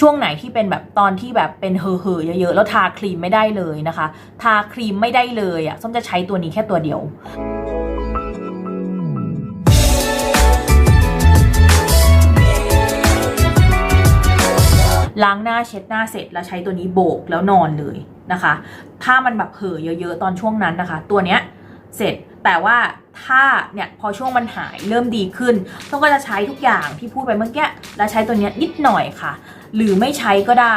ช่วงไหนที่เป็นแบบตอนที่แบบเป็นเห่อๆเยอะๆแล้วทาครีมไม่ได้เลยนะคะ ทาครีมไม่ได้เลยอะ่ะส้มจะใช้ตัวนี้แค่ตัวเดียวล้างหน้าเช็ดหน้าเสร็จแล้วใช้ตัวนี้โบกแล้วนอนเลยนะคะ ถ้ามันแบบเห่อเยอะๆตอนช่วงนั้นนะคะ ตัวเนี้ยเสร็จแต่ว่าถ้าเนี่ยพอช่วงมันหายเริ่มดีขึ้นต้องก็จะใช้ทุกอย่างที่พูดไปเมื่อกี้แล้วใช้ตัวเนี้ยนิดหน่อยค่ะ หรือไม่ใช้ก็ได้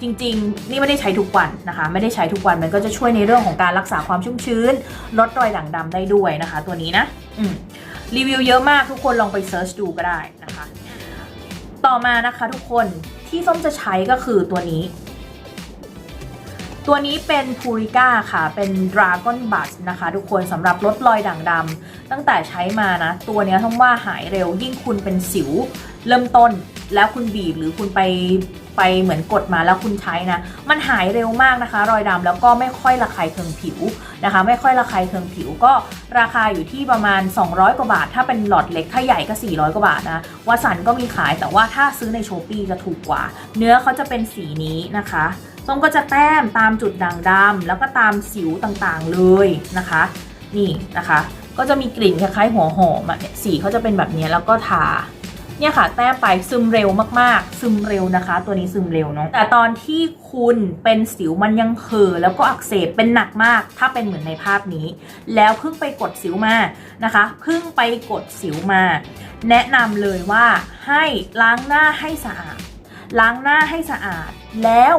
จริงๆ นี่ไม่ได้ใช้ทุกวันนะคะ ไม่ได้ใช้ทุกวันมันก็จะช่วยในเรื่องของการรักษาความชุ่มชื้น ลดรอยด่างดำได้ด้วยนะคะ ตัวนี้นะรีวิวเยอะมากทุกคนลองไปเซิร์ชดูก็ได้นะคะ ต่อมานะคะทุกคนที่ส้มจะใช้ก็คือตัวนี้ ตัวนี้เป็นพูริก้าค่ะ เป็น Dragon b u s นะคะ ทุกคนสำหรับลดรอยด่างดำตั้งแต่ใช้มานะ ตัวนี้ต้องว่าหายเร็วยิ่งคุณเป็นสิว เริ่มต้นแล้วคุณบีบหรือคุณไปไปเหมือนกดมาแล้วคุณใช้นะ มันหายเร็วมากนะคะ รอยดำแล้วก็ไม่ค่อยระคายเคืองผิวนะคะ ไม่ค่อยระคายเคืองผิวก็ราคาอยู่ที่ประมาณ 200 กว่าบาท ถ้าเป็นหลอดเล็กถ้าใหญ่ก็ 400 กว่าบาทนะวสันก็มีขายแต่ว่าถ้าซื้อในโชปี้จะถูกกว่า เนื้อเขาจะเป็นสีนี้นะคะ ส้มก็จะแต้มตามจุดด่างดำแล้วก็ตามสิวต่างๆเลยนะคะ นี่นะคะ ก็จะมีกลิ่นคล้ายๆหัวหอมอะเนี่ยสีเขาจะเป็นแบบนี้แล้วก็ทาเนี่ยค่ะแต้มไปซึมเร็วมากๆ ซึมเร็วนะคะ ตัวนี้ซึมเร็วเนาะแต่ตอนที่คุณเป็นสิวมันยังเห่อแล้วก็อักเสบเป็นหนักมาก ถ้าเป็นเหมือนในภาพนี้ แล้วเพิ่งไปกดสิวมานะคะเพิ่งไปกดสิวมา แนะนำเลยว่าให้ล้างหน้าให้สะอาด ล้างหน้าให้สะอาดแล้ว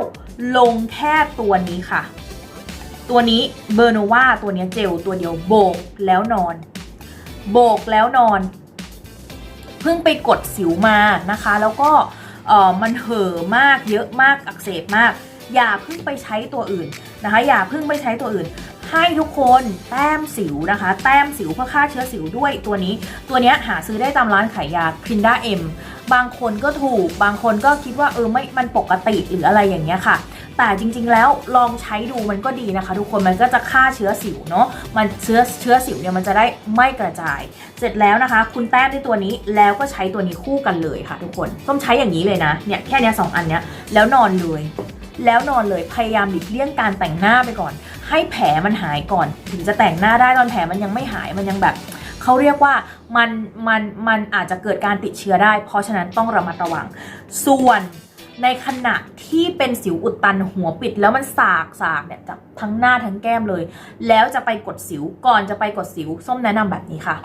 ลงแค่ตัวนี้ค่ะ ตัวนี้เบอร์โนวาตัวนี้เจลตัวเดียวโบกแล้วนอน โบกแล้วนอน เพิ่งไปกดสิวมานะคะ แล้วก็มันเห่อมากเยอะมากอักเสบมาก อย่าเพิ่งไปใช้ตัวอื่นนะคะ อย่าเพิ่งไปใช้ตัวอื่น ให้ทุกคนแต้มสิวนะคะ แต้มสิวเพื่อฆ่าเชื้อสิวด้วยตัวนี้ ตัวนี้หาซื้อได้ตามร้านขายยาคินด้าเอ็มบางคนก็ถูก บางคนก็คิดว่าเออไม่มันปกติหรืออะไรอย่างเงี้ยค่ะแต่จริงๆ แล้วลองใช้ดูมันก็ดีนะคะ ทุกคนมันก็จะฆ่าเชื้อสิวเนาะมันเชื้อเชื้อสิวเนี่ยมันจะได้ไม่กระจาย เสร็จแล้วนะคะ คุณแต้มด้วยตัวนี้แล้วก็ใช้ตัวนี้คู่กันเลยค่ะ ทุกคนต้องใช้อย่างนี้เลยนะเนี่ยแค่เนี้ยสองอันเนี้ยแล้วนอนเลย แล้วนอนเลยพยายามหลีกเลี่ยงการแต่งหน้าไปก่อน ให้แผลมันหายก่อน ถึงจะแต่งหน้าได้ตอนแผลมันยังไม่หายมันยังแบบเขาเรียกว่ามันมันมันอาจจะเกิดการติดเชื้อได้ เพราะฉะนั้นต้องระมัดระวัง ส่วนในขณะที่เป็นสิวอุดตันหัวปิดแล้วมันสากสากเนี่ยจากทั้งหน้าทั้งแก้มเลย แล้วจะไปกดสิวก่อนจะไปกดสิว ส้มแนะนำแบบนี้ค่ะ